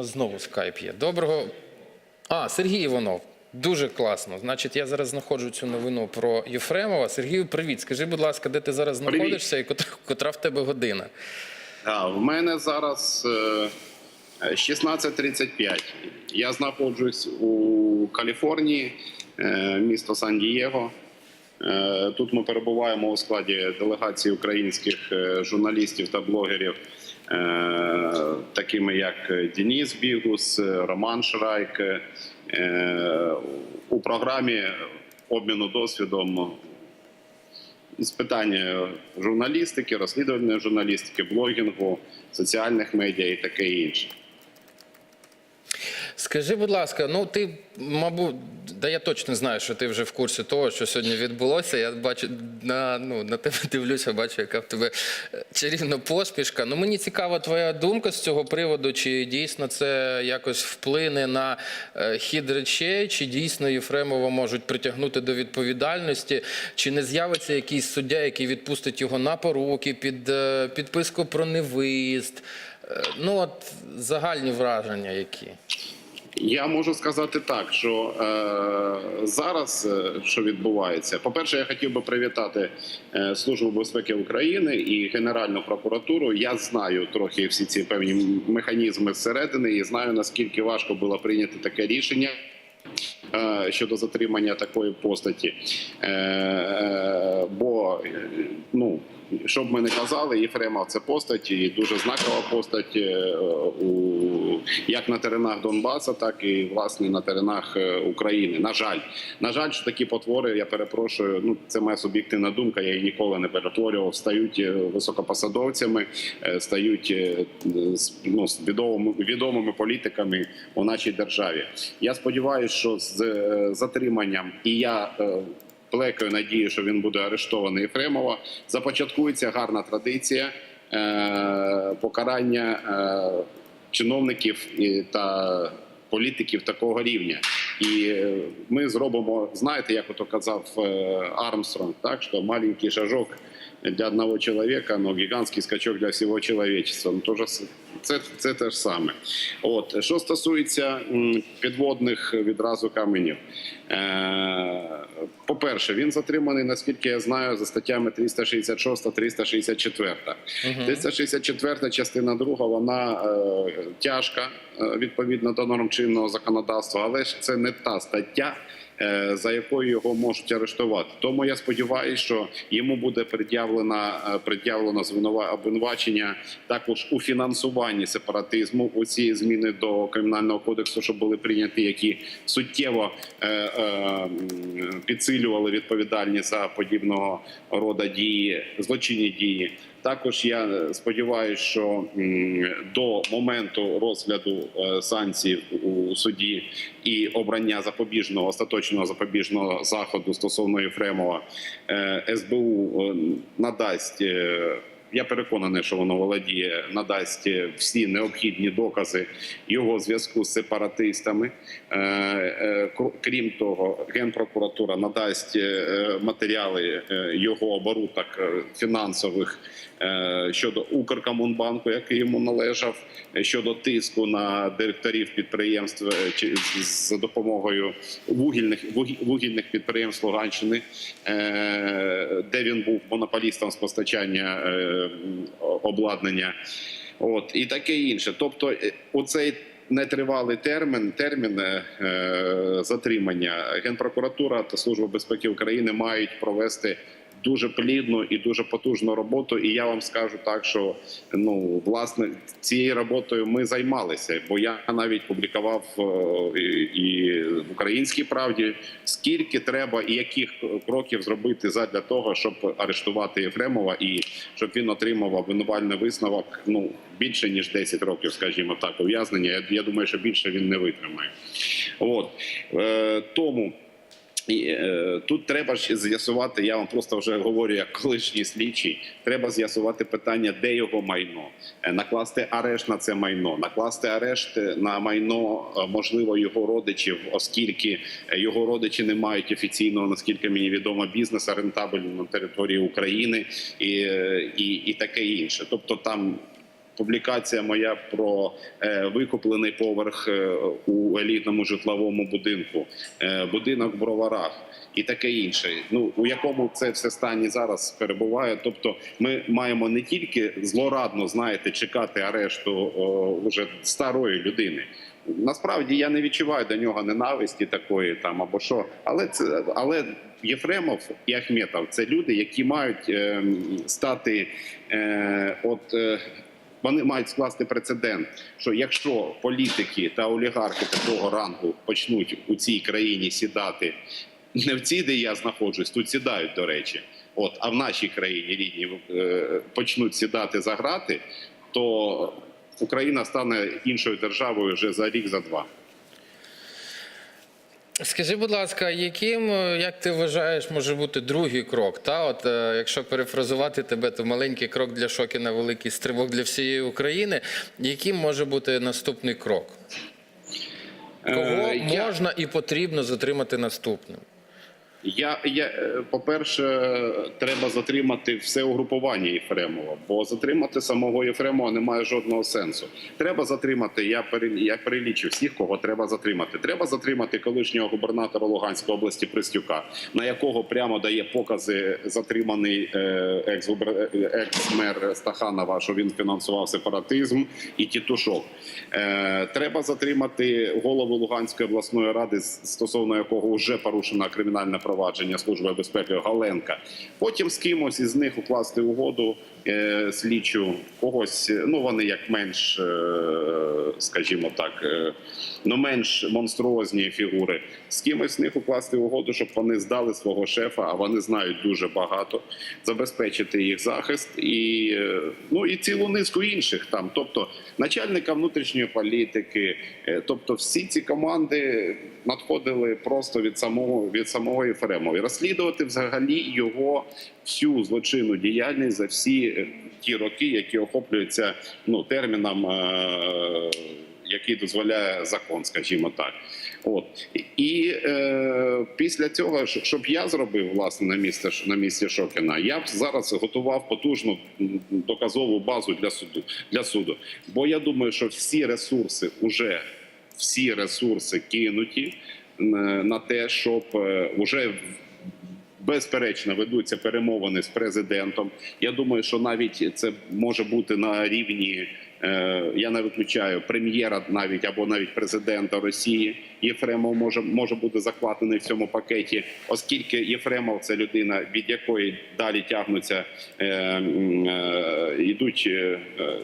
нас знову скайп є. Доброго. А, Сергій Іванов. Дуже класно. Значить, я зараз знаходжу цю новину про Єфремова. Сергію, привіт. Скажи, будь ласка, де ти зараз Привіт. знаходишся і котра, котра в тебе година? А, в мене зараз е, 16.35. Я знаходжусь у Каліфорнії, е, місто Сан-Дієго. Е, Тут ми перебуваємо у складі делегації українських е, журналістів та блогерів, е, такими як Деніс Бігус, е, Роман Шрайк. Е, У програмі обміну досвідом з питання журналістики, розслідувальної журналістики, блогінгу, соціальних медіа і таке інше. Скажи, будь ласка, ну ти, мабуть, да я точно знаю, що ти вже в курсі того, що сьогодні відбулося. Я бачу на, ну, на тебе дивлюся, бачу, яка в тебе е, чарівна посмішка. Ну мені цікава твоя думка з цього приводу, чи дійсно це якось вплине на е, хід речей, чи дійсно Єфремова можуть притягнути до відповідальності, чи не з'явиться якийсь суддя, який відпустить його на поруки під е, підписку про невиїзд. Ну от загальні враження які. Я можу сказати так, що е, зараз, е, що відбувається, по-перше, я хотів би привітати е, Службу безпеки України і Генеральну прокуратуру. Я знаю трохи всі ці певні механізми зсередини і знаю наскільки важко було прийняти таке рішення. Е, Щодо затримання такої постаті, Е, е, бо ну що б ми не казали, Єфремов це постать і дуже знакова постать як на теренах Донбаса, так і власне на теренах України. На жаль, на жаль, що такі потвори, я перепрошую. Ну це моя суб'єктивна думка. Я її ніколи не перетворював. Стають високопосадовцями, стають ну, відомими, відомими політиками у нашій державі. Я сподіваюся, що з е, затриманням і я. е, Плекаю надію, що він буде арештований Єфремова. Започаткується гарна традиція е, покарання чиновників та політиків такого рівня. І ми зробимо, знаєте, як ото казав Армстронг, так що маленький шажок для одного чоловіка, но гігантський скачок для всього чоловічества. Ну, тоже це, це те ж саме. От що стосується підводних відразу каменів. Е, по-перше, він затриманий, наскільки я знаю, за статтями 366-364. 364 частина друга, вона е, тяжка е, відповідно до норм чинного законодавства, але ж це не та стаття. Е, За якою його можуть арештувати, тому я сподіваюся, що йому буде пред'явлено е, пред'явлено обвинувачення також у фінансуванні сепаратизму. У ці зміни до кримінального кодексу, що були прийняті, які суттєво е, підсилювали відповідальність за подібного роду дії, злочинні дії. Також я сподіваюся, що до моменту розгляду е, санкцій у суді і обрання запобіжного остаточного запобіжного заходу стосовно Єфремова е, СБУ е, надасть. Я переконаний, що воно володіє, надасть всі необхідні докази його зв'язку з сепаратистами. Е, е, Крім того, генпрокуратура надасть е, матеріали його оборудок фінансових щодо Укркомунбанку, який йому належав, щодо тиску на директорів підприємств з- допомогою вугільних вугі- вугільних підприємств Луганщини, де він був монополістом з постачання обладнання. От і таке інше. Тобто, е, оцей нетривалий термін, термін е, е, затримання Генпрокуратура та Служба безпеки України мають провести. Дуже плідну і дуже потужну роботу, і я вам скажу так, що ну власне цією роботою ми займалися, бо я навіть публікував е, і, в українській правді скільки треба і яких кроків зробити задля того, щоб арештувати Єфремова і щоб він отримав обвинувальний висновок. Ну більше ніж 10 років, скажімо так, ув'язнення. Я, я думаю, що більше він не витримає. От е, тому. І, е, тут треба ж з'ясувати. Я вам просто вже говорю як колишній слідчий. Треба з'ясувати питання, де його майно, Е, накласти арешт на це майно, накласти арешт на майно е, можливо його родичів, оскільки е, його родичі не мають офіційного, наскільки мені відомо, бізнесу рентабельного на території України і, і, і таке інше. Тобто там публікація моя про е, викуплений поверх е, у елітному житловому будинку, е, будинок в броварах і таке інше. Ну у якому це все стані зараз перебуває. Тобто, ми маємо не тільки злорадно знаєте, чекати арешту о, уже старої людини. Насправді я не відчуваю до нього ненависті такої там або що, але це але Єфремов і Ахметов це люди, які мають е, стати е, от. Е, вони мають скласти прецедент, що якщо політики та олігархи такого рангу почнуть у цій країні сідати не в цій, де я знаходжусь, тут сідають, до речі, от а в нашій країні рідні е, почнуть сідати за грати, то Україна стане іншою державою вже за рік, за два. Скажи, будь ласка, яким, е, як ти вважаєш, може бути другий крок? Та от е, якщо перефразувати тебе, то маленький крок для Шокіна, великий стрибок для всієї України. Яким може бути наступний крок? Кого Е, я- можна і потрібно затримати наступним? Я, я е, по-перше, треба затримати все угрупування Єфремова, бо затримати самого Єфремова немає жодного сенсу. Треба затримати. Я я перелічив всіх, кого треба затримати. Треба затримати колишнього губернатора Луганської області Пристюка, на якого прямо дає покази затриманий е, е, екс-мер Стаханова, що він фінансував сепаратизм і тітушок. Треба затримати голову Луганської обласної ради, стосовно якого вже порушена кримінальне провадження Служби безпеки Галенка. Потім з кимось із них укласти угоду слідчу когось. е, Ну вони як менш, е, скажімо так, е, ну менш монструозні фігури. З кимось з них укласти угоду, щоб вони здали свого шефа, а вони знають дуже багато, забезпечити їх захист і е, ну і цілу низку інших там, тобто начальника внутрішньої політики, е, тобто всі ці команди надходили просто від самого від самого Єфремова. І розслідувати взагалі його всю злочинну діяльність за всі ті роки, які охоплюються ну терміном. е, який дозволяє закон, скажімо так, от і е, після цього, щоб я зробив власне на місце на місці Шокіна, я б зараз готував потужну доказову базу для суду для суду. Бо я думаю, що всі ресурси уже всі ресурси кинуті е, на те, щоб е, уже безперечно ведуться перемовини з президентом. Я думаю, що навіть це може бути на рівні. е, Я не виключаю прем'єра навіть або навіть президента Росії. Єфремов може може бути закладений в цьому пакеті, оскільки Єфремов це людина, від якої далі тягнуться е, е, йдуть е, е,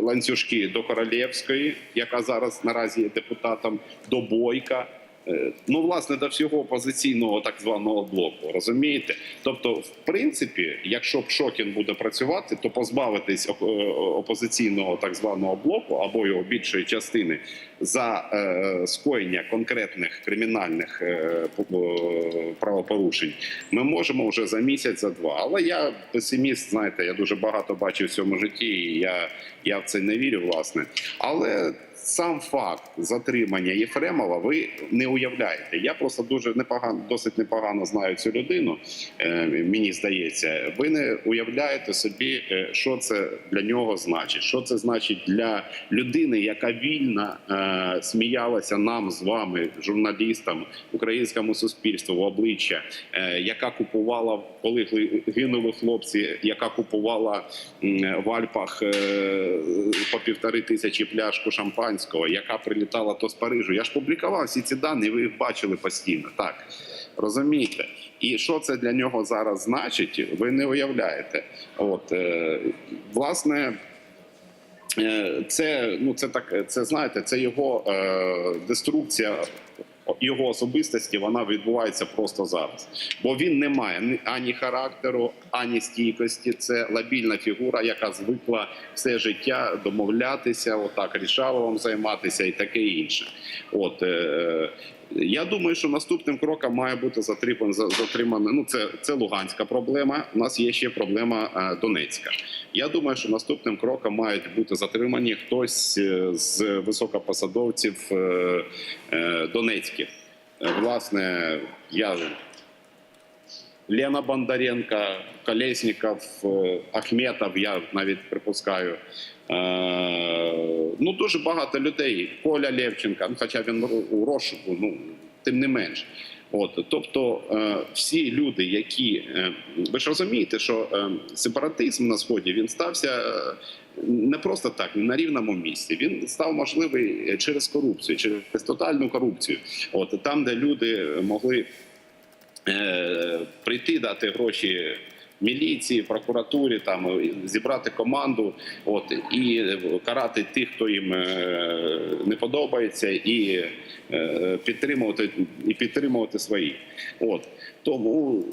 ланцюжки до Королєвської, яка зараз наразі є депутатом, до Бойка. Е, Ну, власне, до всього опозиційного так званого блоку, розумієте? Тобто, в принципі, якщо б Шокін буде працювати, то позбавитись е, опозиційного так званого блоку або його більшої частини за е, скоєння конкретних кримінальних правопорушень, ми можемо вже за місяць, за два. Але я песиміст, знаєте, я дуже багато бачив в цьому житті, і я, я в це не вірю, власне. Але сам факт затримання Єфремова ви не уявляєте. Я просто дуже непогано, досить непогано знаю цю людину. е, Мені здається, ви не уявляєте собі, е, що це для нього значить. Що це значить для людини, яка вільно е, сміялася нам з вами, журналістам, українському суспільству в обличчя, яка купувала, коли гинули хлопці, яка купувала в Альпах по півтори тисячі пляшку шампанського, яка прилітала то з Парижу. Я ж публікував всі ці дані, ви їх бачили постійно. Так розумієте? І що це для нього зараз значить, ви не уявляєте. От е, власне. Е, Це ну це так. Це знаєте, це його е, деструкція його особистості. Вона відбувається просто зараз, бо він не має ані характеру, ані стійкості. Це лабільна фігура, яка звикла все життя домовлятися, отак рішаловом займатися і таке інше. От е, я думаю, що наступним кроком має бути затриман затримане. Ну це, це Луганська проблема. У нас є ще проблема е, Донецька. Я думаю, що наступним кроком мають бути затримані хтось е, з високопосадовців е, Донецьких. Власне, я Лена Бондаренко, Колєсніков, е, Ахметов, я навіть припускаю. Е, Ну, дуже багато людей. Коля Левченка, ну, хоча він у розшуку, ну тим не менш. От, тобто е, всі люди, які е, ви ж розумієте, що сепаратизм на сході він стався не просто так, не на рівному місці. Він став можливий через корупцію, через тотальну корупцію. От там, де люди могли прийти, дати гроші міліції, прокуратурі, там е, зібрати команду, от і карати тих, хто їм е, не подобається, і е, підтримувати і підтримувати свої. От тому.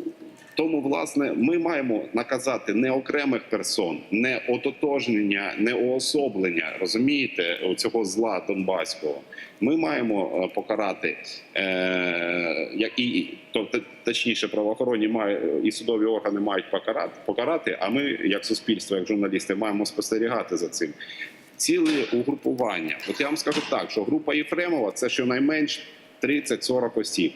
Тому, власне, ми маємо наказати не окремих персон, не ототожнення, не уособлення, розумієте, цього зла Донбаського. Ми маємо е, покарати е, і тобто, точніше, правоохоронні мають і судові органи мають покарати, покарати. А ми, як суспільство, як журналісти, маємо спостерігати за цим. Ціле угрупування. От я вам скажу так, що група Єфремова це щонайменш 30-40 осіб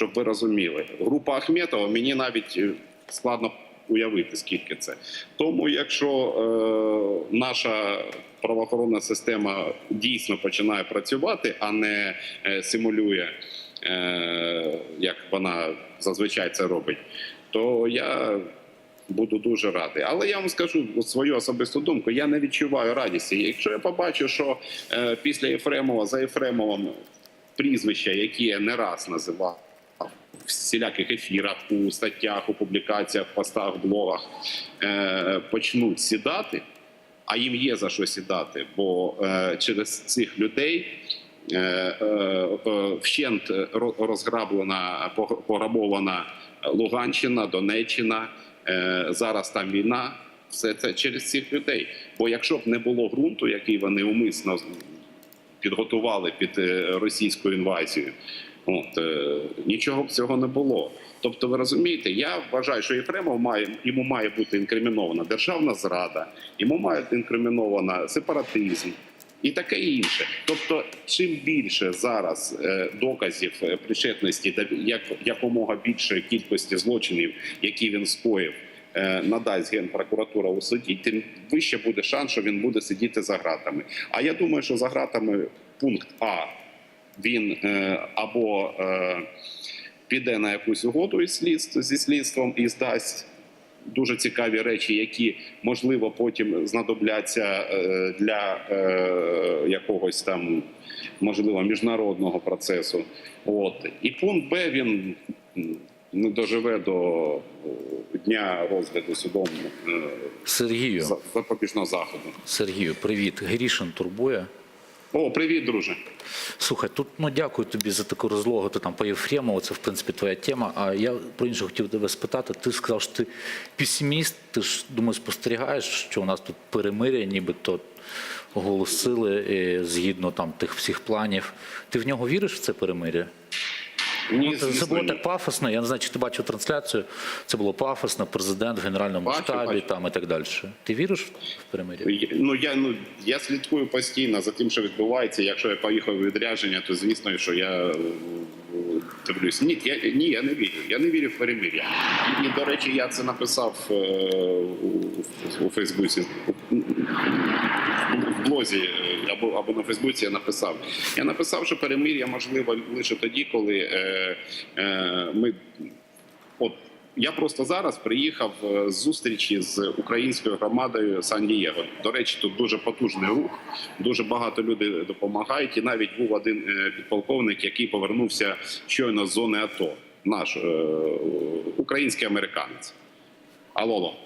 щоб ви розуміли. Група Ахметова мені навіть е, складно уявити, скільки це. Тому, якщо е, наша правоохоронна система дійсно починає працювати, а не е, симулює, е, як вона зазвичай це робить, то я. Буду дуже радий, але я вам скажу свою особисту думку. Я не відчуваю радісті. Якщо я побачу, що е, після Єфремова за Єфремовим прізвища, які я не раз називав всіляких ефірах, у статтях, у публікаціях, постах, блогах е, почнуть сідати, а їм є за що сідати, бо е, через цих людей е, вщент розграблена, пограбована Луганщина, Донеччина. Зараз там війна. Все це через цих людей. Бо якщо б не було ґрунту, який вони умисно підготували під російську інвазію. От е, нічого б цього не було. Тобто, ви розумієте, я вважаю, що Єфремов має йому має бути інкримінована державна зрада, йому має інкримінована сепаратизм і таке інше. Тобто, чим більше зараз е, доказів е, причетності та як якомога більшої кількості злочинів, які він скоїв, надасть генпрокуратура у суді, тим вище буде шанс, що він буде сидіти за ґратами. А я думаю, що за ґратами пункт А він е, або е, піде на якусь угоду із слідств, зі слідством і здасть дуже цікаві речі, які можливо потім знадобляться е, для якогось там можливо міжнародного процесу. От і пункт Б він не доживе до дня розгляду судом Сергію, за- запобіжного заходу. Сергію, привіт. Грішин турбує. О, привіт, друже. Слухай, тут ну дякую тобі за таку розлогу. Ти там по Єфремову, це в принципі твоя тема. А я про інше хотів тебе спитати. Ти сказав, що ти песиміст, ти ж думаю, спостерігаєш, що у нас тут перемиря, нібито оголосили е, згідно там тих всіх планів. Ти в нього віриш в це перемиря? Ні, Це, це було так пафосно. Я не знаю, чи ти бачив трансляцію. Це було пафосно, президент в генеральному Бачу, штабі бачу. там і так далі. Ти віриш в перемиря? Ну я ну я слідкую постійно за тим, що відбувається. Якщо я поїхав у відрядження, то звісно, що я е, дивлюсь. Ні, я ні, я не вірю. Я не вірю в перемир'я. І, і до речі, я це написав е, у, у Фейсбуці в блозі е, або або на Фейсбуці. Я написав. Я написав, що перемир'я можливо лише тоді, коли е, е, ми от. Я просто зараз приїхав е, з зустрічі з українською громадою Сан-Дієго. До речі, тут дуже потужний рух, дуже багато людей допомагають. І навіть був один е, підполковник, який повернувся щойно з зони АТО. Наш український американець. Алло.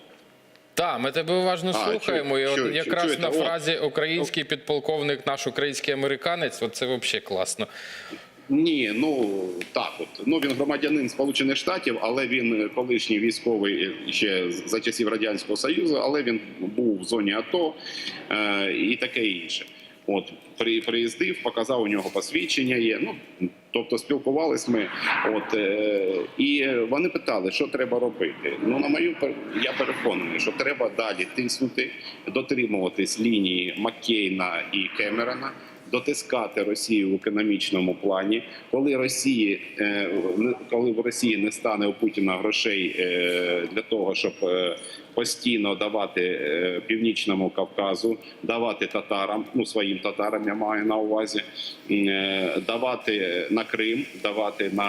Так, ми тебе уважно А, слухаємо. І чу, от чую, якраз чу, на чу, фразі український підполковник, наш український американець, от це взагалі класно. Ні, ну так, от ну він громадянин Сполучених Штатів, але він колишній військовий ще за часів радянського союзу, але він був в зоні АТО е, і таке інше. От при, приїздив, показав у нього посвідчення. Є ну тобто спілкувались ми. От е, і вони питали, що треба робити. Ну на мою я переконаний, що треба далі тиснути, дотримуватись лінії Маккейна і Кемерона дотискати Росію в економічному плані, коли Росії е, коли в Росії не стане у Путіна грошей е, для того, щоб е, постійно давати північному Кавказу, давати татарам, ну своїм татарам я маю на увазі, давати на Крим, давати на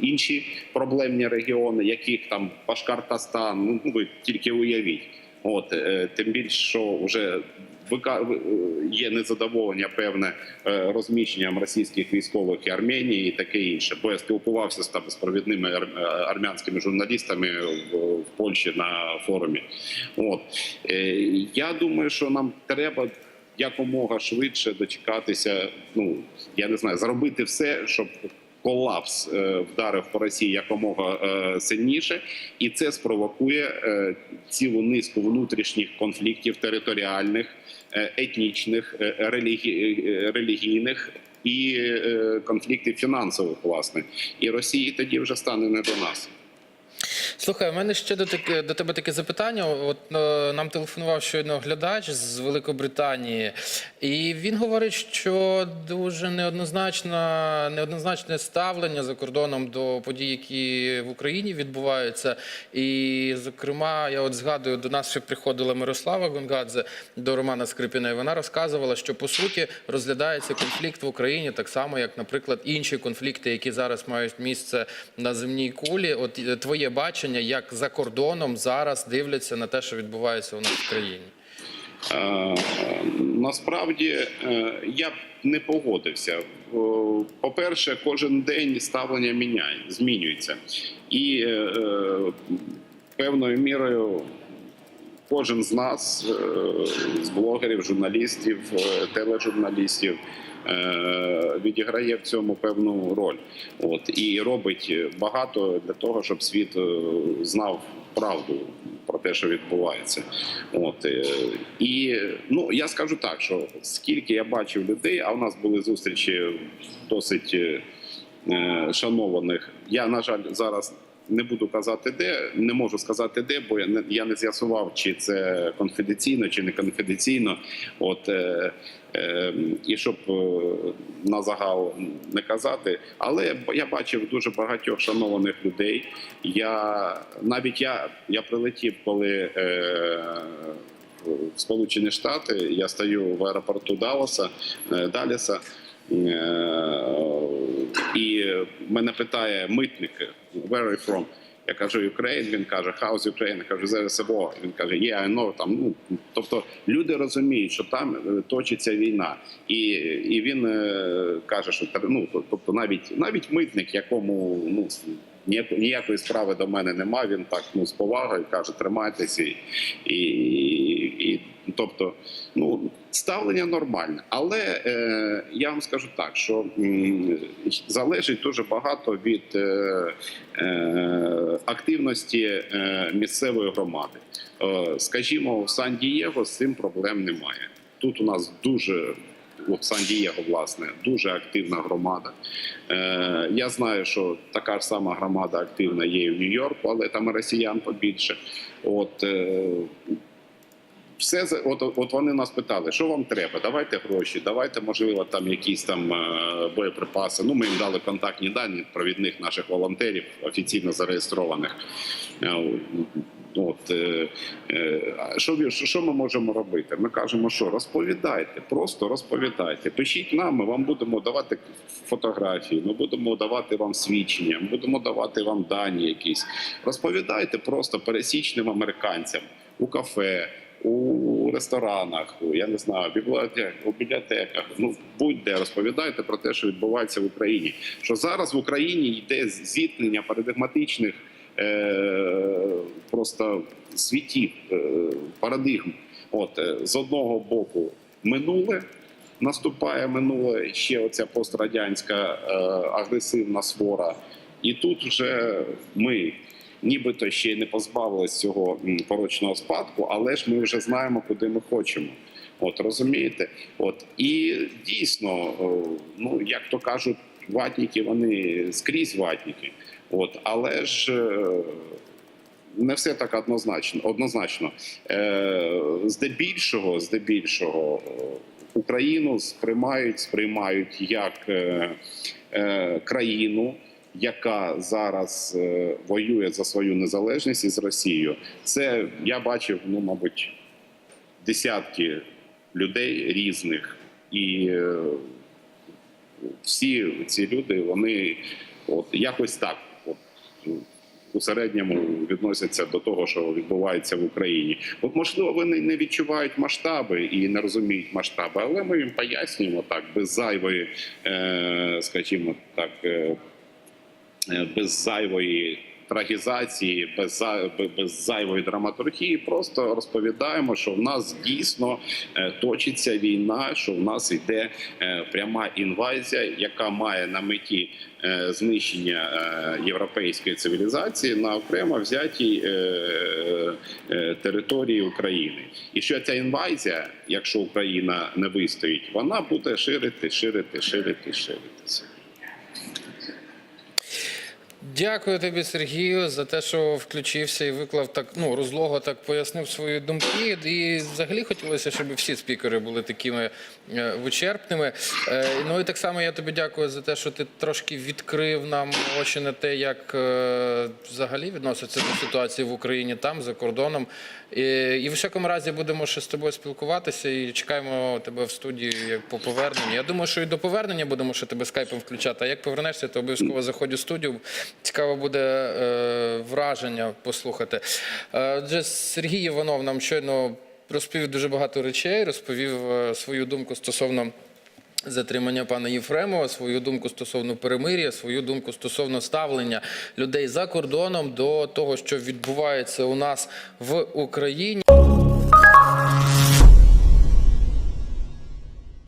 інші проблемні регіони, яких там Башкортостан, ну ви тільки уявіть. От е, тим більше, що вже е, є незадоволення певне е, розміщенням російських військових і Арменії і таке інше. Бо я спілкувався з там з провідними армянськими журналістами в, Польщі на форумі. От я думаю, що нам треба. Якомога швидше дочекатися, ну я не знаю, зробити все, щоб колапс е, вдарив по Росії якомога е, сильніше, і це спровокує е, цілу низку внутрішніх конфліктів територіальних, етнічних, релігі... релігійних. І конфліктів фінансових, власне, і Росії тоді вже стане не до нас. Слухай, у мене ще до, таке, до тебе таке запитання. От е, нам телефонував щойно глядач з Великобританії, і він говорить, що дуже неоднозначне, неоднозначне ставлення за кордоном до подій, які в Україні відбуваються. І, зокрема, я от згадую, до нас ще приходила Мирослава Гонгадзе до Романа Скрипіна, і вона розказувала, що по суті розглядається конфлікт в Україні так само, як, наприклад, інші конфлікти, які зараз мають місце на земній кулі. От е, твоє бачення, як за кордоном зараз дивляться на те, що відбувається у нас в країні. Е, Насправді е, я б не погодився. По-перше, кожен день ставлення міняє, змінюється, і е, е, певною мірою кожен з нас, е, з блогерів, журналістів, е, тележурналістів. Е, Відіграє в цьому певну роль, от і робить багато для того, щоб світ е, знав правду про те, що відбувається. От е, і ну я скажу так, що скільки я бачив людей, а у нас були зустрічі досить шанованих. Я на жаль зараз не буду казати де, не можу сказати де, бо я не я не з'ясував, чи це конфіденційно, чи не конфіденційно. От е, е, і щоб е, на загал не казати, але я бачив дуже багатьох шанованих людей. Я навіть я, я прилетів, коли. Е, в Сполучені Штати я стою в аеропорту Далласа, е, Далласа, е, і мене питає митник, where are you from? Я кажу Ukraine, він каже, how's Ukraine? Я кажу, a war. Він каже, yeah, I know. Там, ну, тобто люди розуміють, що там е, точиться війна. І, і він е, каже, що ну, тобто навіть, навіть митник, якому ну, ніяк- ніякої справи до мене немає, він так ну, з повагою каже, тримайтеся. І, і, і, тобто, ну, ставлення нормальне. Але е, я вам скажу так, що м, залежить дуже багато від е, е, активності е, місцевої громади. Е, скажімо, в Сан-Дієго з цим проблем немає. Тут у нас дуже от Сан-Дієго, власне, дуже активна громада. Е, я знаю, що така ж сама громада активна є і в Нью-Йорку, але там і росіян побільше. От е, все за- от, от вони нас питали, що вам треба? Давайте гроші, давайте, можливо, там якісь там е, боєприпаси. Ну, ми їм дали контактні дані провідних наших волонтерів, офіційно зареєстрованих. Е, От е, що, що ми можемо робити? Ми кажемо, що розповідайте, просто розповідайте. Пишіть нам, ми вам будемо давати фотографії, ми будемо давати вам свідчення, ми будемо давати вам дані якісь. Розповідайте просто пересічним американцям у кафе, у ресторанах, я не знаю, у бібліотеках. Ну будь-де розповідайте про те, що відбувається в Україні. Що зараз в Україні йде зіткнення парадигматичних е, просто світів, е, парадигм. От е, з одного боку минуле. Наступає минуле ще оця пострадянська е, агресивна свора, і тут вже ми нібито ще й не позбавились цього порочного спадку, але ж ми вже знаємо, куди ми хочемо. От розумієте? От і дійсно, ну як то кажуть, ватники вони скрізь ватники. От, але ж. е, Не все так однозначно. Однозначно, е, здебільшого, здебільшого, Україну сприймають, сприймають як е, е, країну, яка зараз е, воює за свою незалежність із Росією. Це я бачив, ну мабуть, десятки людей різних, і е, всі ці люди вони от якось так. От, у середньому відносяться до того, що відбувається в Україні. От можливо, вони не відчувають масштаби і не розуміють масштаби, але ми їм пояснюємо так без зайвої, е, скажімо так, без зайвої. Трагізації без без зайвої драматургії, просто розповідаємо, що в нас дійсно е, точиться війна, що в нас йде е, пряма інвазія, яка має на меті е, знищення європейської цивілізації на окремо взятій території України. І що ця інвазія, якщо Україна не вистоїть, вона буде ширити, ширити, ширити, ширитися. Дякую тобі, Сергію, за те, що включився і виклав так ну розлого, так пояснив свої думки. І взагалі хотілося, щоб всі спікери були такими е, вичерпними. Е, ну і так само я тобі дякую за те, що ти трошки відкрив нам очі на те, як е, взагалі відноситься до ситуації в Україні там за кордоном. І, в всякому разі будемо ще з тобою спілкуватися і чекаємо тебе в студії по поверненню. Я думаю, що і до повернення будемо ще тебе скайпом включати. А як повернешся, то обов'язково заходь у студію. Цікаво буде е, враження послухати. Е, Отже, Сергій Іванов нам щойно розповів дуже багато речей, розповів е, свою думку стосовно. Затримання пана Єфремова, свою думку стосовно перемир'я, свою думку стосовно ставлення людей за кордоном до того, що відбувається у нас в Україні.